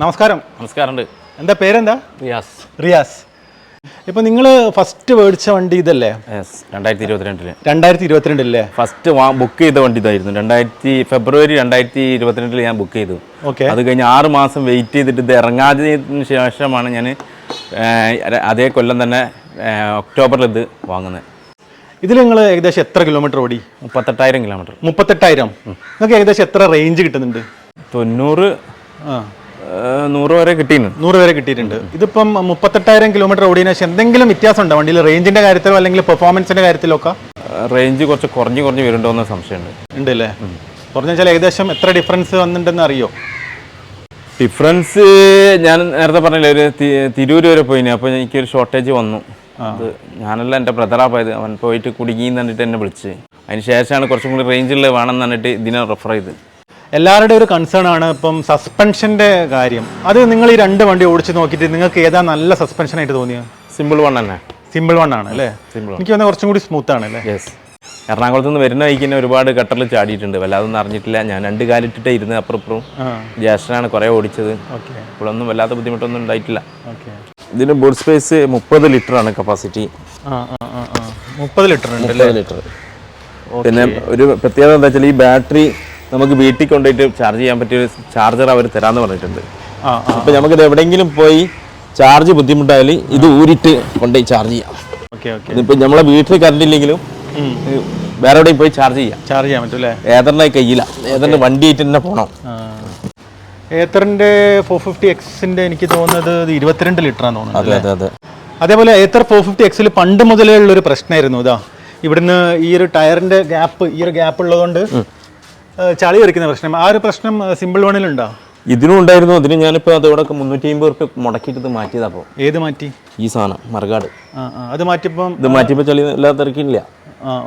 നമസ്കാരം. നമസ്കാരമുണ്ട്. എന്താ പേരെന്താ? റിയാസ്. റിയാസ്. ഇപ്പൊ നിങ്ങൾ ഫസ്റ്റ് മേടിച്ച വണ്ടി ഇതല്ലേ? രണ്ടായിരത്തി ഇരുപത്തിരണ്ടിൽ രണ്ടായിരത്തി ഇരുപത്തിരണ്ടില്ലേ ഫസ്റ്റ് ബുക്ക് ചെയ്ത വണ്ടി ഇതായിരുന്നു രണ്ടായിരത്തി ഫെബ്രുവരി രണ്ടായിരത്തി ഇരുപത്തിരണ്ടിൽ ഞാൻ ബുക്ക് ചെയ്തു. ഓക്കെ അത് കഴിഞ്ഞ് ആറ് മാസം വെയിറ്റ് ചെയ്തിട്ട് ഇത് ഇറങ്ങാതിന് ശേഷമാണ് ഞാൻ അതേ കൊല്ലം തന്നെ ഒക്ടോബറിൽ ഇത് വാങ്ങുന്നത് ഇതിൽ നിങ്ങൾ ഏകദേശം എത്ര കിലോമീറ്റർ ഓടി? മുപ്പത്തെട്ടായിരം കിലോമീറ്റർ മുപ്പത്തെട്ടായിരം. നിങ്ങൾക്ക് ഏകദേശം എത്ര റേഞ്ച് കിട്ടുന്നുണ്ട്? തൊണ്ണൂറ് നൂറ് വരെ കിട്ടിയിട്ടുണ്ട്. നൂറ് വരെ കിട്ടിയിട്ടുണ്ട്. ഇതിപ്പം മുപ്പത്തെട്ടായിരം കിലോമീറ്റർ ഓടിയതിനു ശേഷം എന്തെങ്കിലും വ്യത്യാസം ഉണ്ടോ വണ്ടിയിൽ റേഞ്ചിന്റെ കാര്യത്തിലോ അല്ലെങ്കിൽ പെർഫോമൻസിന്റെ കാര്യത്തിലോ ഒക്കെ റേഞ്ച് കുറച്ച് കുറഞ്ഞ് കുറഞ്ഞ് വരുന്നുണ്ടോ എന്ന് സംശയമുണ്ട്. ഉണ്ട് അല്ലേ കുറഞ്ഞ വെച്ചാൽ ഏകദേശം എത്ര ഡിഫറൻസ് വന്നിട്ടുണ്ടെന്ന് അറിയോ? ഡിഫറൻസ് ഞാൻ നേരത്തെ പറഞ്ഞില്ലേ ഒരു തിരൂര് വരെ പോയിന്. അപ്പോൾ എനിക്കൊരു ഷോർട്ടേജ് വന്നു. അത് ഞാനല്ല എന്റെ ബ്രദറാ പോയത്. അവൻ പോയിട്ട് കുടുങ്ങി എന്നിട്ട് എന്നെ വിളിച്ച്. അതിന് ശേഷമാണ് കുറച്ചും കൂടി റേഞ്ചുള്ള വേണമെന്ന് പറഞ്ഞിട്ട് ഇതിനെ റെഫർ ചെയ്ത്. എല്ലാവരുടെയും ഒരു കൺസേൺ ആണ് ഇപ്പം സസ്പെൻഷന്റെ കാര്യം. അത് നിങ്ങൾ ഈ രണ്ട് വണ്ടി ഓടിച്ച് നോക്കിയിട്ട് നിങ്ങൾക്ക് ഏതാ നല്ല സസ്പെൻഷൻ ആയിട്ട് തോന്നിയത് സിമ്പിൾ വൺ തന്നെ. സിമ്പിൾ വൺ ആണ് അല്ലേ? സിമ്പിൾ എനിക്ക് വന്ന കുറച്ചും കൂടി സ്മൂത്ത് ആണ് അല്ലേ? യെസ് എറണാകുളത്ത് നിന്ന് വരുന്ന വഴിക്ക് തന്നെ ഒരുപാട് ഗട്ടറിൽ ചാടിയിട്ടുണ്ട്. വല്ലാതൊന്നും അറിഞ്ഞിട്ടില്ല. ഞാൻ രണ്ട് കാലിട്ടിട്ടേ ഇരുന്ന് അപ്പുറപ്പുറം. ജ്യേഷ്ഠനാണ് കുറേ ഓടിച്ചത്. ഓക്കെ ഇപ്പോഴൊന്നും വല്ലാത്ത ബുദ്ധിമുട്ടൊന്നും ഉണ്ടായിട്ടില്ല. ഓക്കെ ഇതിന് ബോഡ് സ്പേസ് മുപ്പത് ലിറ്റർ ആണ് കപ്പാസിറ്റി മുപ്പത് ലിറ്റർ മുപ്പത് ലിറ്റർ പിന്നെ ഒരു പ്രത്യേകത എന്താ വെച്ചാൽ ഈ ബാറ്ററി നമുക്ക് വീട്ടിൽ കൊണ്ടുപോയിട്ട് ചാർജ് ചെയ്യാൻ പറ്റിയ ഒരു ചാർജർ അവർ തരാമെന്ന് പറഞ്ഞിട്ടുണ്ട്. അപ്പോൾ നമുക്കിത് എവിടെയെങ്കിലും പോയി ചാർജ് ബുദ്ധിമുട്ടായാൽ ഇത് ഊരിട്ട് കൊണ്ടുപോയി ചാർജ് ചെയ്യാം. Okay okay. ഇതിപ്പോൾ നമ്മളെ വീട്ടിൽ കറണ്ട് ഇല്ലെങ്കിലും വേറെ എവിടെയും പോയി ചാർജ് ചെയ്യാം. ചാർജ് ചെയ്യാൻ പറ്റും അല്ലേ? ഏതറിന്റെ കയ്യില? ഏതറിന്റെ വണ്ടി ആയിട്ട് തന്നെ പോകണം ഏത്തറിന്റെ ഫോർ ഫിഫ്റ്റി എക്സിന്റെ എനിക്ക് തോന്നുന്നത് ഇരുപത്തിരണ്ട് ലിറ്റർ ആണ് തോന്നുന്നു അതെ അതെ അതെ. അതേപോലെ ഏത്തർ ഫോർ ഫിഫ്റ്റി എക്സിൽ പണ്ട് മുതലേ ഉള്ളൊരു പ്രശ്നമായിരുന്നു ഇതാ. ഇവിടുന്ന് ഈ ഒരു ടയറിന്റെ ഗ്യാപ്പ് ഈ ഒരു ഗ്യാപ്പ് ഉള്ളതുകൊണ്ട് ചളി വരയ്ക്കുന്ന പ്രശ്നം. ആ ഒരു പ്രശ്നം സിമ്പിൾ വണ്ണിലുണ്ടോ ഇതിനും ഉണ്ടായിരുന്നു. അതിന് ഞാനിപ്പോൾ അതോടെ മുന്നൂറ്റി അമ്പത് റുപ്യ മുടക്കിയിട്ട് ഇത് മാറ്റിയതാ അപ്പോൾ ഏത് മാറ്റി? ഈ സാധനം മറുകാട്. അത് മാറ്റിയപ്പോൾ ഇത് മാറ്റിയപ്പോൾ ചളി ഇല്ലാതെ ഇറക്കിയില്ല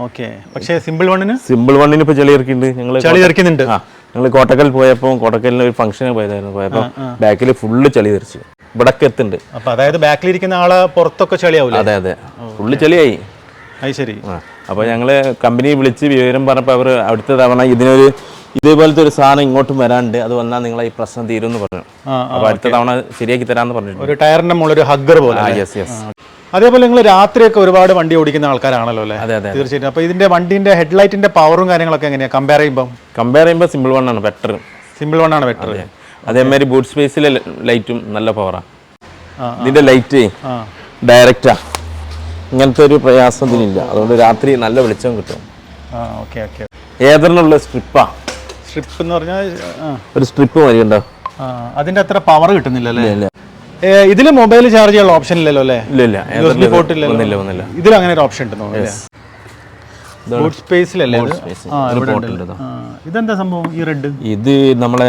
ഓക്കെ. പക്ഷേ സിമ്പിൾ വണ്ണിന് സിമ്പിൾ വണ്ണിന് ഇപ്പോൾ ചളി ഇറക്കിയിട്ടുണ്ട് ഞങ്ങൾ ചളി ഇറക്കുന്നുണ്ട് ആ ഞങ്ങൾ കോട്ടക്കൽ പോയപ്പോൾ കോട്ടക്കലിന് ഒരു ഫംഗ്ഷന് പോയതായിരുന്നു. പോയപ്പോൾ ബാക്കിൽ ഫുള്ള് ചളി തെറിച്ചു ഇവിടൊക്കെ എത്തുന്നുണ്ട്. അപ്പൊ അതായത് ബാക്കിലിരിക്കുന്ന ആളെ പുറത്തൊക്കെ ചളിയാവില്ല അതെ അതെ. ഫുള്ള് ചളിയായി. അത് ശരി. അപ്പോൾ ഞങ്ങൾ കമ്പനി വിളിച്ച് വിവരം പറഞ്ഞപ്പോൾ അവർ അടുത്ത തവണ ഇതിനൊരു ഇതേപോലത്തെ ഒരു സാധനം ഇങ്ങോട്ടും വരാണ്ട് അത് വന്നാൽ നിങ്ങളെ ഈ പ്രശ്നം തീരും എന്ന് പറഞ്ഞു അപ്പോൾ അടുത്ത തവണ ശരിയാക്കി തരാമെന്ന് പറഞ്ഞിട്ടുണ്ട്. ഒരു ടയറിന്റെ മുകളിൽ ഒരു ഹഗ്ഗർ പോലെ യെസ് യെസ് അതേപോലെ നിങ്ങൾ രാത്രിയൊക്കെ ഒരുപാട് വണ്ടി ഓടിക്കുന്ന ആൾക്കാരാണല്ലോ അല്ലേ? അതെ അതെ തീർച്ചയായിട്ടും. അപ്പോൾ ഇതിന്റെ വണ്ടിന്റെ ഹെഡ്ലൈറ്റിന്റെ പവറും കാര്യങ്ങളൊക്കെ എങ്ങനെയാണ് കമ്പയർ ചെയ്യുമ്പോൾ കമ്പയർ ചെയ്യുമ്പോൾ സിമ്പിൾ വൺ ആണ് ബെറ്റർ സിമ്പിൾ വൺ ആണ് ബെറ്റർ അതേമാതിരി ബൂട്ട് സ്പേസിലെ ലൈറ്റും നല്ല പവറാണ് ഇതിന്റെ ഇതിന്റെ ലൈറ്റ് ഡയറക്റ്റാണ് ഡയറക്റ്റാ ഇങ്ങനത്തെ ഒരു പ്രയാസം ഇതിനില്ല അതുകൊണ്ട് രാത്രി നല്ല വെളിച്ചം കിട്ടും. ആ ഓക്കെ ഓക്കെ. ഏതെന്നുള്ള സ്ട്രിപ്പാ? സ്ട്രിപ്പ് എന്ന് പറഞ്ഞാൽ ഒരു സ്ട്രിപ്പ് മതി ഉണ്ടോ അതിന്റെ അത്ര പവർ കിട്ടുന്നില്ല അല്ലേ ഇതിൽ മൊബൈൽ ചാർജ് ചെയ്യാനുള്ള ഓപ്ഷൻ ഇല്ലല്ലോ അല്ലേ? ഇല്ല ഇല്ല. ഇതിൽ അങ്ങനെ ഒരു ഓപ്ഷൻ ഉണ്ടെന്ന് ഇതെന്താ സംഭവം ഈ റെഡ് ഇത് നമ്മളെ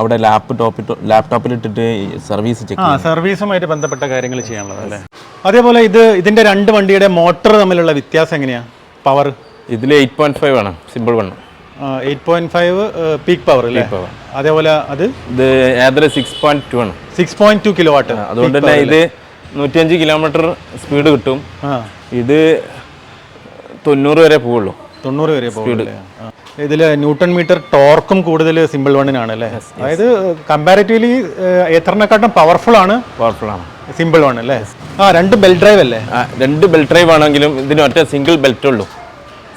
അവിടെ ലാപ്ടോപ്പ് ലാപ്ടോപ്പിൽ ഇട്ടിട്ട് സർവീസ് സർവീസുമായിട്ട് ബന്ധപ്പെട്ട കാര്യങ്ങൾ ചെയ്യാനുള്ളത് അല്ലേ അതേപോലെ ഇത് ഇതിന്റെ രണ്ട് വണ്ടിയുടെ മോട്ടർ തമ്മിലുള്ള വ്യത്യാസം എങ്ങനെയാ? പവർ ഇതിൽ എയ്റ്റ് പോയിന്റ് ഫൈവ് ആണ് simple one eight point five peak power അല്ലേ? അതേപോലെ അത്? ഇത് ഏതൊരു സിക്സ് പോയിന്റ് ടു ആണ്. Six point two kilowatt അതുകൊണ്ട് തന്നെ ഇത് നൂറ്റിയഞ്ച് കിലോമീറ്റർ സ്പീഡ് കിട്ടും. ഇത് തൊണ്ണൂറ് വരെ പോവുള്ളൂ. തൊണ്ണൂറ് വരെ സ്പീഡ് ഇതിൽ ന്യൂട്ടൺ മീറ്റർ ടോർക്കും കൂടുതൽ സിമ്പിൾ വണ്ണിനാണ് അല്ലേ അതായത് കമ്പാരിറ്റീവ്ലി എത്രനെക്കാട്ടും പവർഫുൾ ആണ്. പവർഫുൾ ആണ്. സിമ്പിൾ വൺ അല്ലേ? ആ രണ്ട് ബെൽറ്റ് ഡ്രൈവ് അല്ലേ? രണ്ട് ബെൽറ്റ് ഡ്രൈവ് ആണെങ്കിലും ഇതിന് ഒറ്റ സിംഗിൾ ബെൽറ്റ് ഉള്ളൂ.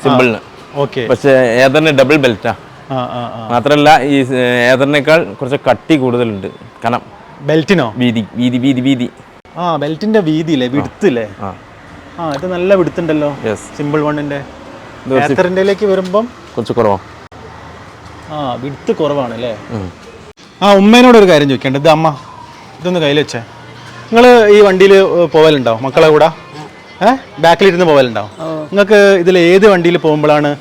സിമ്പിളിന് ഓക്കെ പക്ഷേ ഏതന്നെ ഡബിൾ ബെൽറ്റാ മാത്രമല്ല ഈ ഏതറിനേക്കാൾ കുറച്ച് കട്ടി കൂടുതലുണ്ട്. കനം ബെൽറ്റിനോ വീതി വീതി വീതി വീതി. ആ ബെൽറ്റിന്റെ വീതി വീതിയില്ലേ വിടുത്തില്ലേ? ആ. ആ ഇത് നല്ല വിടുത്തുണ്ടല്ലോ. സിമ്പിൾ വണ്ണിന്റെ ഏത്തറിന്റെലേക്ക് വരുമ്പം കുറച്ച് കുറവാണ് ആ വിടുത്ത് കുറവാണ് അല്ലേ ആ ഉമ്മേനോട് ഒരു കാര്യം ചോദിക്കണ്ട. ഇത് അമ്മ ഇതൊന്ന് കയ്യിൽ വെച്ചേ. നിങ്ങൾ ഈ വണ്ടിയിൽ പോവലുണ്ടാവും മക്കളെ കൂടെ? ഏഹ് ബാക്കിലിരുന്ന് പോവലുണ്ടാവും നിങ്ങൾക്ക് ഇതിൽ ഏത് വണ്ടിയിൽ പോകുമ്പോഴാണ്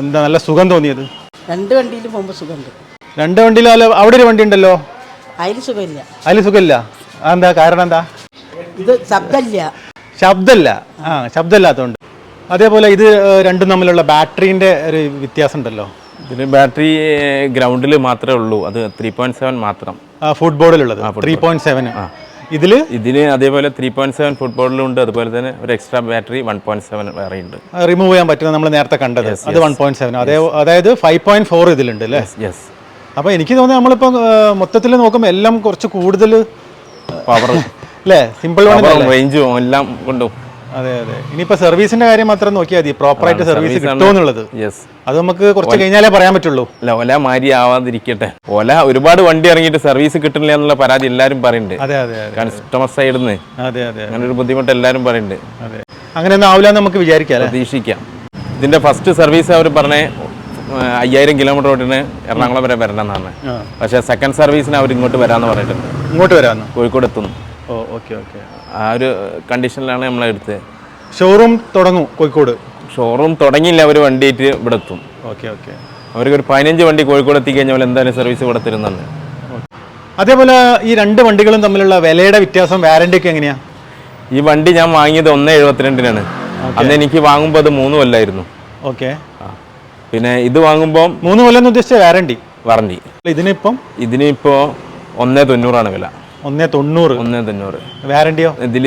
എന്താ നല്ല സുഖം തോന്നിയത്? രണ്ട് വണ്ടിയിൽ പോകുമ്പോൾ സുഖമുണ്ട്. രണ്ട് വണ്ടിയിൽ അവിടെ ഒരു വണ്ടി ഉണ്ടല്ലോ? അതിൽ സുഖമില്ല. അതിൽ സുഖമില്ല. അതെന്താ കാരണം എന്താ? ഇത് ശബ്ദമില്ല. ശബ്ദമില്ല. ആ ശബ്ദമില്ലാത്തതുകൊണ്ട്. അതേപോലെ ഇത് രണ്ടും തമ്മിലുള്ള ബാറ്ററീന്റെ ഒരു വ്യത്യാസം ഉണ്ടല്ലോ ഇതിന് ബാറ്ററി ഗ്രൗണ്ടിൽ മാത്രമേ ഉള്ളൂ. അത് ത്രീ പോയിന്റ് സെവൻ മാത്രം. ഫുട്ബോളിലുള്ളത്. ത്രീ പോയിന്റ് സെവൻ ഇതിൽ ഇതിന് അതേപോലെ ത്രീ പോയിന്റ് സെവൻ ഫുട്ബോളിലുണ്ട് അതുപോലെ തന്നെ ഒരു extra battery one point seven വേറെ ഉണ്ട്. റിമൂവ് ചെയ്യാൻ പറ്റുന്ന നമ്മൾ നേരത്തെ കണ്ടത്. അത് വൺ പോയിന്റ് സെവൻ അതേ അതായത് ഫൈവ് പോയിന്റ് ഫോർ ഇതിലുണ്ട് അല്ലേ? യെസ് അപ്പോൾ എനിക്ക് തോന്നുന്നത് നമ്മളിപ്പോൾ മൊത്തത്തിൽ നോക്കുമ്പോൾ എല്ലാം കുറച്ച് കൂടുതൽ പവർ അല്ലേ? സിമ്പിൾ റേഞ്ചും എല്ലാം കൊണ്ടും. അതെ അതെ. ഇനിയിപ്പോ സർവീസിന്റെ കാര്യം മാത്രം നോക്കിയാൽ മതി. പ്രോപ്പറായിട്ട് സർവീസ് കിട്ടുമെന്നുള്ളത് യെസ് അത് നമുക്ക് കുറച്ച് കഴിഞ്ഞാലേ പറയാൻ പറ്റുള്ളൂ. അല്ല ഒല മാരി ആവാതിരിക്കട്ടെ. ഒല ഒരുപാട് വണ്ടി ഇറങ്ങിയിട്ട് സർവീസ് കിട്ടുന്നില്ല എന്നുള്ള പരാതി എല്ലാരും പറയുന്നുണ്ട്. അതെ അതെ അതെ കസ്റ്റമർ സൈഡിൽ നിന്ന് അതെ അതെ അങ്ങനെ ഒരു ബുദ്ധിമുട്ട് എല്ലാരും പറയുന്നുണ്ട്. അതെ. അങ്ങനെയൊന്നും ആവില്ല എന്ന് നമുക്ക് വിചാരിക്കാം അല്ലേ? പ്രതീക്ഷിക്കാം. ഇതിന്റെ ഫസ്റ്റ് സർവീസ് അവർ പറഞ്ഞേ അയ്യായിരം കിലോമീറ്റർ ഓട്ടിന് എറണാകുളം വരെ വരണം എന്നാണ് ആ. പക്ഷേ സെക്കൻഡ് സർവീസിന് അവർ ഇങ്ങോട്ട് വരാന്ന് പറഞ്ഞിട്ടുണ്ട്. ഇങ്ങോട്ട് വരാമെന്ന് കോഴിക്കോട് എത്തുന്നു. Oh okay okay. ആ ഒരു കണ്ടീഷനിലാണ് നമ്മൾ എടുത്തത്. ഷോറൂം തുടങ്ങും കോഴിക്കോട്? ഷോറൂം തുടങ്ങിയില്ല അവർ വണ്ടിയിട്ട് ഇവിടെ എത്തും. Okay okay. അവർക്ക് ഒരു പതിനഞ്ച് വണ്ടി കോഴിക്കോട് എത്തിക്കഴിഞ്ഞാൽ എന്തായാലും സർവീസ് ഇവിടെ തരുന്നുണ്ട് അതേപോലെ ഈ രണ്ട് വണ്ടികളും തമ്മിലുള്ള വിലയുടെ വ്യത്യാസം വാറണ്ടി ഒക്കെ എങ്ങനെയാ? ഈ വണ്ടി ഞാൻ വാങ്ങിയത് ഒന്ന് എഴുപത്തിരണ്ടിനാണ്. അന്ന് എനിക്ക് വാങ്ങുമ്പോൾ അത് മൂന്ന് കൊല്ലായിരുന്നു. ഓക്കെ. പിന്നെ ഇത് വാങ്ങുമ്പോൾ മൂന്ന് കൊല്ലം എന്ന് ഉദ്ദേശിച്ച വാറണ്ടി വാറണ്ടി ഇതിനിപ്പം? ഇതിനിപ്പോൾ ഒന്നേ തൊണ്ണൂറാണ് വില. ഒന്നേ തൊണ്ണൂറ്. ഒന്നേ തൊണ്ണൂറ്. വാറണ്ടിയോ ഇതിൽ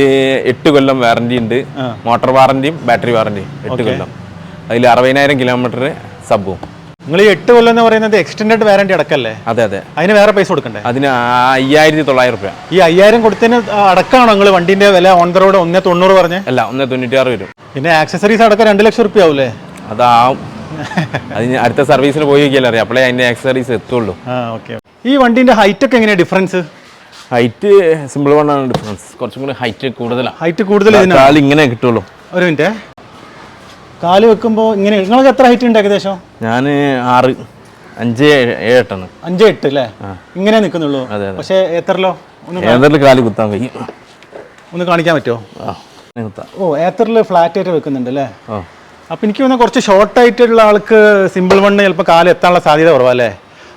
എട്ട് കൊല്ലം വാറണ്ടി ഉണ്ട്. മോട്ടോർ വാറണ്ടിയും ബാറ്ററി വാറണ്ടിയും എട്ട് കൊല്ലം. അതിൽ അറുപതിനായിരം കിലോമീറ്റർ സബും നിങ്ങൾ ഈ എട്ട് കൊല്ലം എന്ന് പറയുന്നത് എക്സ്റ്റൻഡ് വാറണ്ടി അടക്കല്ലേ? അതെ അതെ. അതിന് വേറെ പൈസ കൊടുക്കണ്ടേ? അതിന് അയ്യായിരത്തി തൊള്ളായിരം രൂപ ഈ അയ്യായിരം കൊടുത്തതിന് അടക്കമാണോ നിങ്ങൾ വണ്ടിന്റെ വില ഓൺ ദ റോഡ് ഒന്നേ തൊണ്ണൂറ് പറഞ്ഞേ? അല്ല ഒന്നേ തൊണ്ണൂറ്റിയാറ് വരും. പിന്നെ ആക്സസറീസ് അടക്കം രണ്ട് ലക്ഷം റുപ്യ ആവൂലേ? അതാവും. അതിന് അടുത്ത സർവീസിൽ പോയി നോക്കിയാലറിയാം അപ്പോഴേ അതിന്റെ ആക്സസറീസ് എത്തുള്ളൂ. ഈ വണ്ടിന്റെ ഹൈറ്റ് ഒക്കെ എങ്ങനെയാണ് ഡിഫറൻസ് ഹൈറ്റ് സിമ്പിൾ വണ്ണാണ് ഡിഫറൻസ് കുറച്ചും കൂടി ഹൈറ്റ് കൂടുതലാണ് ഹൈറ്റ് കൂടുതൽ കാൽ ഇങ്ങനെ കിട്ടുള്ളൂ. ഒരു മിനിറ്റ്. കാൽ വെക്കുമ്പോൾ ഇങ്ങനെ നിങ്ങൾക്ക് എത്ര ഹൈറ്റ് ഉണ്ട് ഏകദേശം? ഞാൻ ആറ് അഞ്ച് ഏഴ് ഏഴെട്ടാണ് അഞ്ച് എട്ട് അല്ലേ? ഇങ്ങനെ നിൽക്കുന്നുള്ളൂ. പക്ഷേ ഏത്തറിലോ? ഏതറിൽ കാൽ കുത്താൻ കഴിയും. ഒന്ന് കാണിക്കാൻ പറ്റുമോ? ഓ ഏത്തറിൽ ഫ്ലാറ്റ് ആയിട്ട് വെക്കുന്നുണ്ട് അല്ലേ? അപ്പം എനിക്ക് തോന്നുന്നു കുറച്ച് ഷോർട്ട് ആയിട്ടുള്ള ആൾക്ക് സിമ്പിൾ വണ്ണ് ചിലപ്പോൾ കാൽ എത്താനുള്ള സാധ്യത കുറവല്ലേ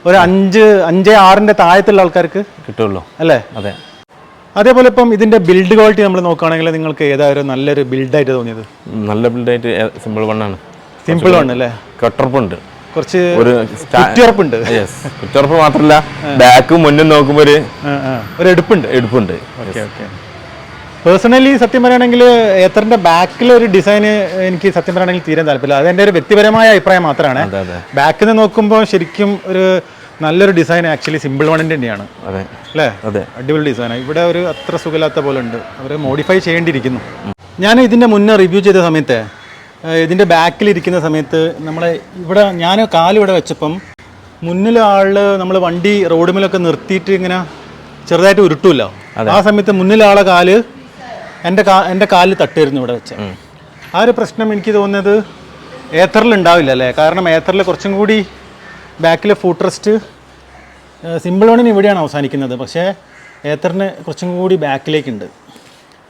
ഒരു അഞ്ച് അഞ്ച് ആറിന്റെ താഴത്തുള്ള ആൾക്കാർക്ക് കിട്ടുള്ളൂ. അല്ലേ? അതെ. അതേപോലെ ഇപ്പം ഇതിന്റെ ബിൽഡ് ക്വാളിറ്റി നമ്മൾ നോക്കുകയാണെങ്കിൽ നിങ്ങൾക്ക് ഏതായാലും നല്ലൊരു ബിൽഡായിട്ട് തോന്നിയത്? നല്ല ബിൽഡായിട്ട് സിമ്പിൾ വണ്ണാണ് സിമ്പിൾ വൺ അല്ലേ? കട്ടർപ്പുണ്ട് കുറച്ച് ഒരു കുറ്റിയുറപ്പുണ്ട് യെസ് കുറ്റർപ്പ് മാത്രമല്ല ബാക്ക് മുന്നും നോക്കുമ്പോൾ ഒരു. ഒരു എടുപ്പുണ്ട്. എടുപ്പുണ്ട്. പേഴ്സണലി സത്യം പറയുകയാണെങ്കിൽ എത്രന്റെ ബാക്കിൽ ഒരു ഡിസൈന് എനിക്ക് സത്യം പറയുകയാണെങ്കിൽ തീരെ താല്പര്യമില്ല. അത് എന്റെ ഒരു വ്യക്തിപരമായ അഭിപ്രായം മാത്രമാണ്. ബാക്കിൽ നിന്ന് നോക്കുമ്പോൾ ശരിക്കും ഒരു നല്ലൊരു ഡിസൈൻ ആക്ച്വലി സിമ്പിൾ വണ്ണിന്റെ തന്നെയാണ്. അതെ. അല്ലേ? അതെ. അടിപൊളി ഡിസൈനാണ് ഇവിടെ ഒരു അത്ര സുഖമില്ലാത്ത പോലെ ഉണ്ട്. അവർ മോഡിഫൈ ചെയ്യേണ്ടിയിരിക്കുന്നു. ഞാൻ ഇതിന്റെ മുന്നേ റിവ്യൂ ചെയ്ത സമയത്ത് ഇതിന്റെ ബാക്കിലിരിക്കുന്ന സമയത്ത് നമ്മളെ ഇവിടെ ഞാൻ കാലിവിടെ വെച്ചപ്പം മുന്നിൽ ആൾ നമ്മൾ വണ്ടി റോഡുമിലൊക്കെ നിർത്തിയിട്ട് ഇങ്ങനെ ചെറുതായിട്ട് ഉരുട്ടില്ല ആ സമയത്ത് മുന്നിൽ ആളെ കാൽ എന്റെ കാ എന്റെ കാലിൽ തട്ടായിരുന്നു ഇവിടെ വെച്ച്. ആ ഒരു പ്രശ്നം എനിക്ക് തോന്നുന്നത് ഏത്തറിൽ ഉണ്ടാവില്ല അല്ലേ? കാരണം ഏത്തറിൽ കുറച്ചും കൂടി ബാക്കിലെ ഫുഡ് റെസ്റ്റ് സിമ്പിൾ വണ്ണിന് ഇവിടെയാണ് അവസാനിക്കുന്നത്. പക്ഷേ ഏത്തറിന് കുറച്ചും കൂടി ബാക്കിലേക്കുണ്ട്.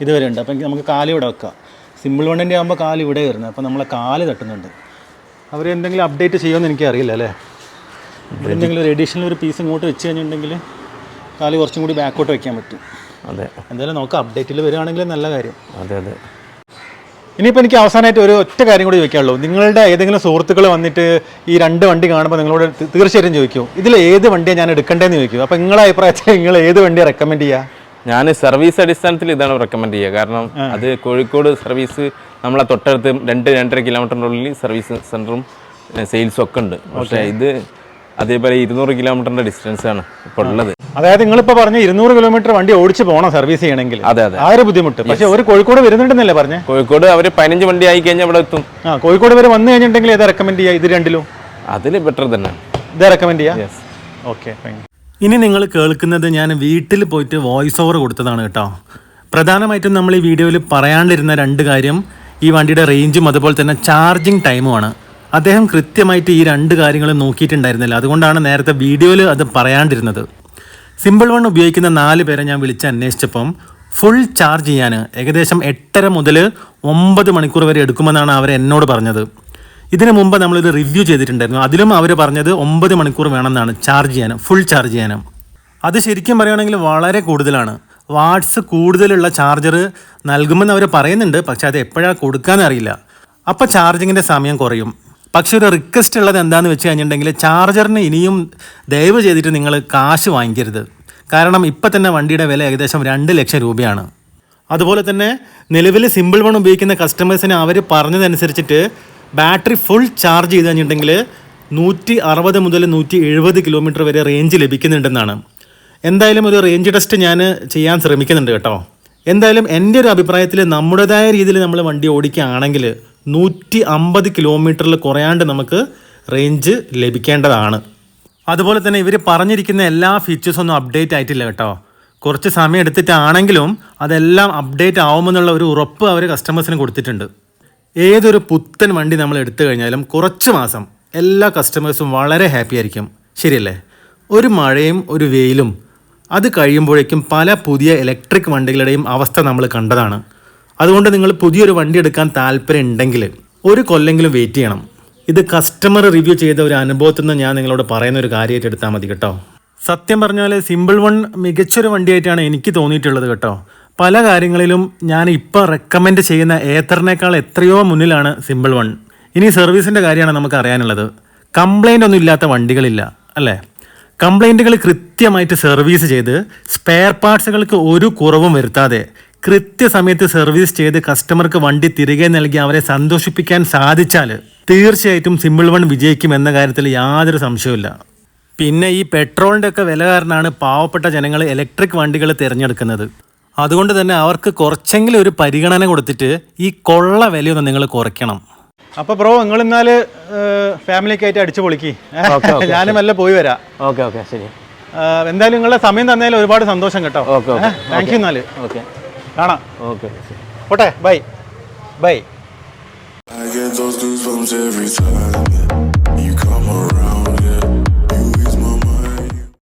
ഇതുവരെ ഉണ്ട്. അപ്പം നമുക്ക് കാൽ ഇവിടെ വെക്കാം. സിമ്പിൾ വണ്ണിന്റെ ആകുമ്പോൾ കാൽ ഇവിടെ വരുന്നത് അപ്പോൾ നമ്മളെ കാൽ തട്ടുന്നുണ്ട്. അവർ എന്തെങ്കിലും അപ്ഡേറ്റ് ചെയ്യുമെന്ന് എനിക്ക് അറിയില്ല അല്ലേ എന്തെങ്കിലും ഒരു എഡീഷണൽ ഒരു പീസ് ഇങ്ങോട്ട് വെച്ച് കഴിഞ്ഞിട്ടുണ്ടെങ്കിൽ കാൽ കുറച്ചും കൂടി ബാക്കോട്ട് വയ്ക്കാൻ പറ്റും. അതെ. എന്തായാലും നോക്കാം അപ്ഡേറ്റിൽ വരികയാണെങ്കിൽ നല്ല കാര്യം. അതെ അതെ. ഇനിയിപ്പോൾ എനിക്ക് അവസാനമായിട്ട് ഒരു ഒറ്റ കാര്യം കൂടി ചോദിക്കാനുള്ളൂ. നിങ്ങളുടെ ഏതെങ്കിലും സുഹൃത്തുക്കൾ വന്നിട്ട് ഈ രണ്ട് വണ്ടി കാണുമ്പോൾ നിങ്ങളോട് തീർച്ചയായിട്ടും ചോദിക്കും ഇതിൽ ഏത് വണ്ടിയാണ് ഞാൻ എടുക്കേണ്ടതെന്ന് ചോദിക്കും? അപ്പോൾ നിങ്ങളെ അഭിപ്രായത്തിൽ നിങ്ങൾ ഏത് വണ്ടിയാണ് റെക്കമെൻഡ് ചെയ്യുക ഞാൻ സർവീസ് അടിസ്ഥാനത്തിൽ ഇതാണ് റെക്കമെൻഡ് ചെയ്യുക കാരണം അത് കോഴിക്കോട് സർവീസ് നമ്മളെ തൊട്ടടുത്ത് രണ്ട് രണ്ടര കിലോമീറ്ററിനുള്ളിൽ സർവീസ് സെന്ററും സെയിൽസും ഒക്കെ ഉണ്ട്. പക്ഷേ ഇത് അതേപോലെ ഇരുന്നൂറ് കിലോമീറ്ററിന്റെ ഡിസ്റ്റൻസ് ആണ് ഇപ്പോൾ ഉള്ളത്. അതായത് നിങ്ങളിപ്പോൾ പറഞ്ഞ ഇരുന്നൂറ് കിലോമീറ്റർ വണ്ടി ഓടിച്ച് പോകണം സർവീസ് ചെയ്യണമെങ്കിൽ. അതെ അതെ. ആ ഒരു ബുദ്ധിമുട്ട്. പക്ഷേ ഒരു കോഴിക്കോട് വരുന്നുണ്ടെന്നല്ലേ പറഞ്ഞേ? കോഴിക്കോട് അവർ പതിനഞ്ച് വണ്ടി ആയി കഴിഞ്ഞാൽ ഇവിടെ എത്തും. ആ കോഴിക്കോട് വരെ വന്നു കഴിഞ്ഞിട്ടുണ്ടെങ്കിൽ ഏതാ റെക്കമെൻഡ് ചെയ്യുക ഇത് രണ്ടിലും? അതിൽ ബെറ്റർ തന്നെ ഇത് റെക്കമെൻഡ് ചെയ്യാം? യെസ് ഓക്കെ ഇനി നിങ്ങൾ കേൾക്കുന്നത് ഞാൻ വീട്ടിൽ പോയിട്ട് വോയിസ് ഓവർ കൊടുത്തതാണ് കേട്ടോ. പ്രധാനമായിട്ടും നമ്മൾ ഈ വീഡിയോയിൽ പറയാണ്ടിരുന്ന രണ്ട് കാര്യം ഈ വണ്ടിയുടെ റേഞ്ചും അതുപോലെ തന്നെ ചാർജിങ് ടൈമുമാണ് അദ്ദേഹം കൃത്യമായിട്ട് ഈ രണ്ട് കാര്യങ്ങൾ നോക്കിയിട്ടുണ്ടായിരുന്നില്ല. അതുകൊണ്ടാണ് നേരത്തെ വീഡിയോയിൽ അത് പറയാണ്ടിരുന്നത്. സിമ്പിൾ വൺ ഉപയോഗിക്കുന്ന നാല് പേരെ ഞാൻ വിളിച്ച് അന്വേഷിച്ചപ്പം ഫുൾ ചാർജ് ചെയ്യാൻ ഏകദേശം എട്ടര മുതൽ ഒമ്പത് മണിക്കൂർ വരെ എടുക്കുമെന്നാണ് അവർ എന്നോട് പറഞ്ഞത്. ഇതിനു മുമ്പ് നമ്മളിത് റിവ്യൂ ചെയ്തിട്ടുണ്ടായിരുന്നു. അതിലും അവർ പറഞ്ഞത് ഒമ്പത് മണിക്കൂർ വേണമെന്നാണ് ചാർജ് ചെയ്യാനും ഫുൾ ചാർജ് ചെയ്യാനും അത് ശരിക്കും പറയുകയാണെങ്കിൽ വളരെ കൂടുതലാണ്. വാട്സ് കൂടുതലുള്ള ചാർജർ നൽകുമെന്ന് അവർ പറയുന്നുണ്ട്. പക്ഷേ അത് എപ്പോഴാണ് കൊടുക്കാൻ അറിയില്ല. അപ്പോൾ ചാർജിങ്ങിന്റെ സമയം കുറയും. പക്ഷെ ഒരു റിക്വസ്റ്റ് ഉള്ളത് എന്താണെന്ന് വെച്ച് കഴിഞ്ഞിട്ടുണ്ടെങ്കിൽ ചാർജറിന് ഇനിയും ദയവ് ചെയ്തിട്ട് നിങ്ങൾ കാശ് വാങ്ങിക്കരുത്. കാരണം ഇപ്പം തന്നെ വണ്ടിയുടെ വില ഏകദേശം രണ്ട് ലക്ഷം രൂപയാണ്. അതുപോലെ തന്നെ നിലവിൽ സിമ്പിൾ വൺ ഉപയോഗിക്കുന്ന കസ്റ്റമേഴ്സിന് അവർ പറഞ്ഞതനുസരിച്ചിട്ട് ബാറ്ററി ഫുൾ ചാർജ് ചെയ്ത് കഴിഞ്ഞിട്ടുണ്ടെങ്കിൽ നൂറ്റി അറുപത് മുതൽ നൂറ്റി എഴുപത് കിലോമീറ്റർ വരെ റേഞ്ച് ലഭിക്കുന്നുണ്ടെന്നാണ്. എന്തായാലും ഒരു റേഞ്ച് ടെസ്റ്റ് ഞാൻ ചെയ്യാൻ ശ്രമിക്കുന്നുണ്ട് കേട്ടോ. എന്തായാലും എന്റെ ഒരു അഭിപ്രായത്തിൽ നമ്മുടേതായ രീതിയിൽ നമ്മൾ വണ്ടി ഓടിക്കുകയാണെങ്കിൽ നൂറ്റി അമ്പത് കിലോമീറ്ററിൽ കുറയാണ്ട് നമുക്ക് റേഞ്ച് ലഭിക്കേണ്ടതാണ്. അതുപോലെ തന്നെ ഇവർ പറഞ്ഞിരിക്കുന്ന എല്ലാ ഫീച്ചേഴ്സും ഒന്നും അപ്ഡേറ്റ് ആയിട്ടില്ല കേട്ടോ. കുറച്ച് സമയം എടുത്തിട്ടാണെങ്കിലും അതെല്ലാം അപ്ഡേറ്റ് ആവുമെന്നുള്ള ഒരു ഉറപ്പ് അവർ കസ്റ്റമേഴ്സിന് കൊടുത്തിട്ടുണ്ട്. ഏതൊരു പുത്തൻ വണ്ടി നമ്മൾ എടുത്തു കഴിഞ്ഞാലും കുറച്ച് മാസം എല്ലാ കസ്റ്റമേഴ്സും വളരെ ഹാപ്പി ആയിരിക്കും. ശരിയല്ലേ? ഒരു മഴയും ഒരു വെയിലും അത് കഴിയുമ്പോഴേക്കും പല പുതിയ ഇലക്ട്രിക് വണ്ടികളുടെയും അവസ്ഥ നമ്മൾ കണ്ടതാണ്. അതുകൊണ്ട് നിങ്ങൾ പുതിയൊരു വണ്ടി എടുക്കാൻ താല്പര്യം ഉണ്ടെങ്കിൽ ഒരു കൊല്ലെങ്കിലും വെയിറ്റ് ചെയ്യണം. ഇത് കസ്റ്റമർ റിവ്യൂ ചെയ്ത ഒരു അനുഭവത്തിൽ നിന്ന് ഞാൻ നിങ്ങളോട് പറയുന്ന ഒരു കാര്യമായിട്ട് എടുത്താൽ മതി കേട്ടോ. സത്യം പറഞ്ഞാൽ സിമ്പിൾ വൺ മികച്ചൊരു വണ്ടിയായിട്ടാണ് എനിക്ക് തോന്നിയിട്ടുള്ളത് കേട്ടോ. പല കാര്യങ്ങളിലും ഞാൻ ഇപ്പോൾ റെക്കമെൻഡ് ചെയ്യുന്ന ഏത്തറിനേക്കാൾ എത്രയോ മുന്നിലാണ് സിമ്പിൾ വൺ ഇനി സർവീസിന്റെ കാര്യമാണ് നമുക്ക് അറിയാനുള്ളത്. കംപ്ലൈന്റ് ഒന്നും ഇല്ലാത്ത വണ്ടികളില്ല അല്ലേ? കംപ്ലൈന്റുകൾ കൃത്യമായിട്ട് സർവീസ് ചെയ്ത് സ്പെയർ പാർട്സുകൾക്ക് ഒരു കുറവും വരുത്താതെ കൃത്യസമയത്ത് സർവീസ് ചെയ്ത് കസ്റ്റമർക്ക് വണ്ടി തിരികെ നൽകി അവരെ സന്തോഷിപ്പിക്കാൻ സാധിച്ചാൽ തീർച്ചയായിട്ടും സിമ്പിൾ വൺ വിജയിക്കും എന്ന കാര്യത്തിൽ യാതൊരു സംശയവുമില്ല. പിന്നെ ഈ പെട്രോളിന്റെ ഒക്കെ വില കാരണമാണ് പാവപ്പെട്ട ജനങ്ങൾ ഇലക്ട്രിക് വണ്ടികൾ തിരഞ്ഞെടുക്കുന്നത്. അതുകൊണ്ട് തന്നെ അവർക്ക് കുറച്ചെങ്കിലും ഒരു പരിഗണന കൊടുത്തിട്ട് ഈ കൊള്ള വിലയൊന്ന് നിങ്ങൾ കുറയ്ക്കണം. അപ്പൊ ബ്രോ നിങ്ങൾ ഇന്നാൽ ഫാമിലിക്ക് ആയിട്ട് അടിച്ചു പൊളിക്കി. ഞാനും എല്ലാം പോയി വരാം. ഓക്കെ ഓക്കെ ശരി. എന്തായാലും നിങ്ങളുടെ സമയം തന്നതിൽ ഒരുപാട് സന്തോഷം കേട്ടോ. Okay, okay. താങ്ക് യു എന്നാൽ. ഓക്കെ. കാണാം. ഓക്കെ പോട്ടെ bye. Bye. I get those goosebumps every time. You come around.